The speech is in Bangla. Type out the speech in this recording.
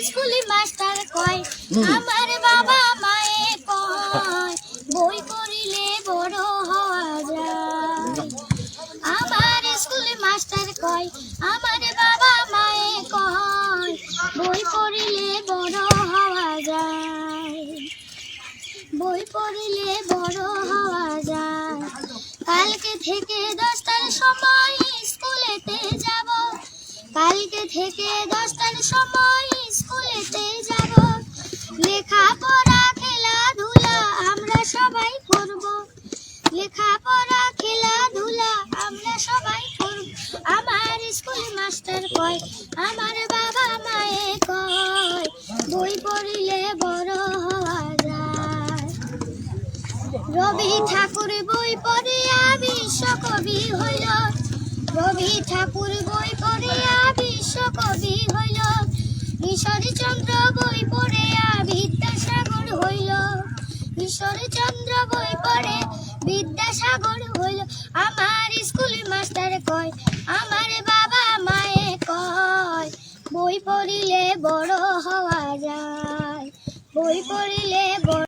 স্কুলে মাস্টার কয় আমার বাবা মায়ে কয় বই পড়িলে বড় হওয়া যায়। আমার স্কুলে মাস্টার কয় আমার বাবা মায়ে কয় বই পড়িলে বড় হওয়া যায়। বই পড়িলে বড় হওয়া যায়। কালকে থেকে দশটার সময় স্কুলেতে যাব। কালকে থেকে দশটার সময় লেখাপড়া, খেলাধুলা আমরা সবাই করব। লেখাপড়া, খেলাধুলা আমরা সবাই করব। আমার স্কুল মাস্টার কয়, আমার বাবা মায়ে কয়, বই পড়িলে বড় হওয়া যায় রবি ঠাকুর বই পড়িয়া বিশ্বকবি হইল। রবি ঠাকুর বই পড়িয়া বিশ্বকবি হইল। ঈশ্বরচন্দ্র ঈশ্বরচন্দ্র বই পড়ে, বিদ্যাসাগর হইল আমার স্কুল মাস্টার কয়, আমার বাবা মায়ে কয়, বই পড়িলে বড় হওয়া যায়, বই পড়িলে বড়